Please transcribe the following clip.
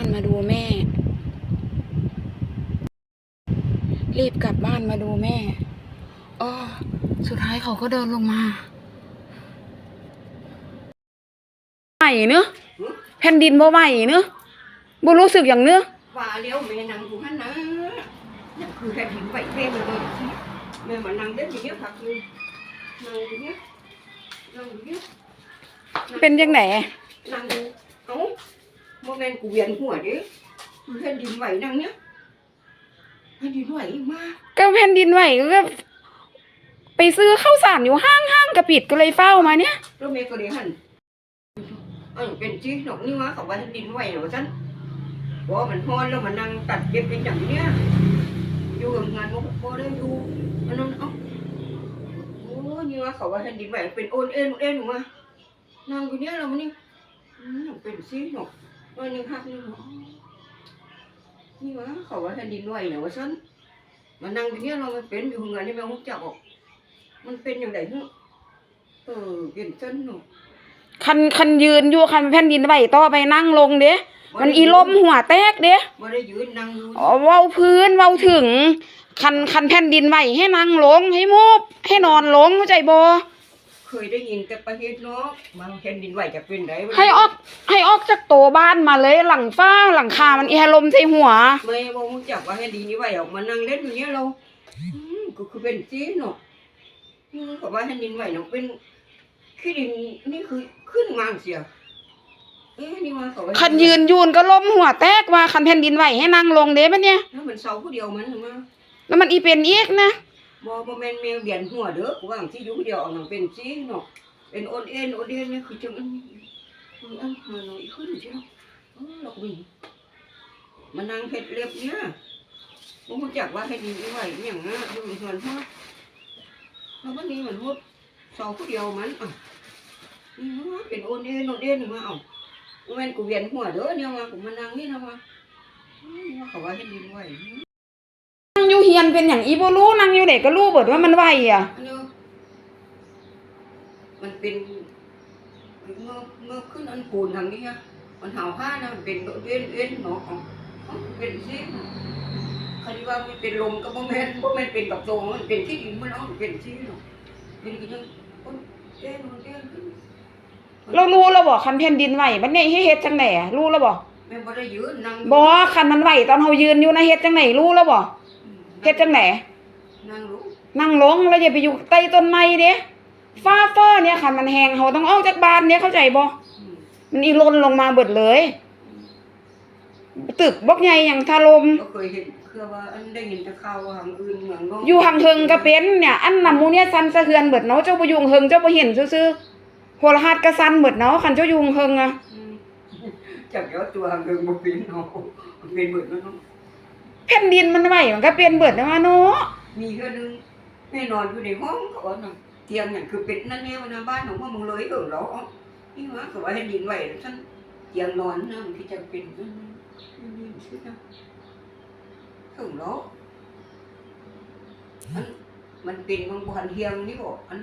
บ้านมาดูแม่ รีบกลับบ้านมาดูแม่อ๋อสุดท้ายเขาก็เดินลงมาไหวเนอะแผ่นดินบ่ไหวเนอะบ่รู้สึกอย่างเนอะว่าเลี้ยวแม่นั่งอยู่หันนะนั่นคือแค่ถึงไปแม่มาเลยแม่มานั่งเด็ดอยู่เนี้ยพักนึงนั่งอยู่เนี้ยนั่งอยู่เนี้ยเป็นจังไหนนั่งอยู่เอ้า โมเมนต์กูเวียนหัวดิคือแค่ดินไหวนั่งเนี้ยแค่ดินไหวมากก็แผ่นดินไหวก็ไปซื้อข้าวสารอยู่ห้างห้างกระปิดก็เลยเฝ้ามาเนี่ยแล้วแม่ก็เลยหันเออเป็นจีหนกนี่วะเขาว่าแค่ดินไหวเหรอฉันบอกมันฮ้อนแล้วมันนั่งตัดเย็บเป็นอย่างเนี้ยอยู่กับงานมันก็ได้ดูอันนั้นเอ้าโอ้นี่ว่าเขาว่าแผ่นดินไหวเป็นโอนเอ็นโอนเอ็นหนูมานางอยู่เนี้ยเรามันนี่อืมเป็นซีหนก วันหนึ่งหักหนึ่งอ๋อนี่ว่าเขาว่าแผ่นดินไหวเนอะว่าฉันมานั่งอยู่เนี้ยเรามันเป็นอยู่งานนี่แม่งจับออกมันเป็นอย่างไรเนาะเออเป็นฉันเนาะคันคันยืนอยู่คันแผ่นดินไหวต่อไปนั่งลงเด้มันอีลมหัวแตกเด้มาได้ยืนนั่งอยู่อ๋อเว้าพื้นเว้าถึง คันคันแผ่นดินไหวให้นั่งลงให้มูบให้นอนลงเข้าใจบ่ เคยได้ยินแต่ประเทศเนาะมาแผ่นดินไหวจะเป็นไรให้ออกให้ออกจากโตวบ้านมาเลยหลังฟ้าหลังคา มันอีลมใส่หัว ไม่บอกมึงจับว่าแผ่นดินนี้ไหวออกมานั่งเล่นอยู่เนี้ยเราอืมก็คือเป็นซีเนาะนี่เขาว่าแผ่นดินไหวเนาะเป็นขี้ดินนี่คือขึ้นมาเสียเอ๊ะนี่ว่าเขาว่าคันยืนยูนก็ลมหัวแตกว่าคันแผ่นดินไหวให้นั่งลงเด้บัดเนี่ย แล้วมันเสาผู้เดียวมันหรือมา แล้วมันอีเป็นอีกนะ บ่บ่แม่นแมวเบียนหัวเด้อกูว่าที่อยู่เดียวเอาหนังเป็นซีเนาะเป็นโอนเอ็นโอนเอ็นนี่คือจังอันนี้อันอันมาหน่อยขึ้นใช่ไหมเออเราก็มีมานั่งเฮ็ดเล็บเนี่ยบ่รู้จักว่าเฮ็ดดินไหวอย่างนะอยู่ส่วนฮอดแล้ววันนี้มันฮดเสาผู้เดียวมันอะนี่เป็นโอนเอ็นโอนเอ็นมาเอาแม่นกูเวียนหัวเด้อเนี่ยมากูมานั่งนี่นะมาอืมว่าเขาว่าให้ดินไวนั่งอ ยู่เฮียนเป็นอย่างอีบ่รู้นั่งอยู่เด็กก็รู้เบิดว่ามันไหวอะ อันนี้มันเป็นเมื่อเมื่อขึ้นอันปูนทางนี้อะมันหาวผ้านะมันเป็นเวียนเวียนเนาะอ๋ออ๋อเป็นซิคดีว่ามันเป็นลมก็บ่แม่นบ่แม่นเป็นกับโจงมันเป็นที่ดินมันเนาะมันเป็นที่เนาะเป็นกี่ยังคนเต้นมันเต้นขึ้นเรารู้แล้วบ่คันแผ่นดินไหวบัดนี้ให้เฮ็ดจังได๋อะรู้แล้วบ่แม่บ่ได้ยืนนั่งบ่คันมันไหวตอนเฮายืนอยู่นะเฮ็ดจังไดรู้แล้วบ่ เฮ็ดจังไดนั่งรู้นั่งลงแล้วอย่าไปอยู่ใต้ต้นไม้เด้ฟ้าฟ้าเนี่ยคันมันแห้งเฮาต้องออกจากบ้านเนี่ยเข้าใจบ่อืมมันอีหล่นลงมาเบิดเลย ตึกบกใหญ่อย่างถล่มก็เคยเห็นคือว่าอันได้ยินแต่ข่าวว่าทางอื่นเมืองนอกอยู่ห่างเฮิงก็เป็นเนี่ย อันนำหมูเนี่ยสั่นสะเทือนเบิดเนาะเจ้าบ่อยู่ห่างเฮิงเจ้าบ่เห็นซื่อๆโหระหัดก็สั่นเบิดเนาะคันเจ้าอยู่ห่างเฮิงอะอืมจับยอดตัวทางอื่นบ่เป็นเนาะมันเป็นเบิดแล้วเนาะ แผ่นดินมันไหวมันก็เป็นเบิดนะว่าเนาะมีเทื่อนึงแม่นอนอยู่ในห้องเขาว่าน่ะเตียงอย่างคือเป็นนั่นแน่ว่าหน้าบ้านของพ่อมึงเลยเออแล้อ๋อนี่ว่าเขาว่าให้ดินไหวแล้วฉันเตียงนอนนะมันที่จะเป็นนั่นนี่ชื่อนะถึงแล้วอันมันเป็นบางบันเทียงนี่บอกอัน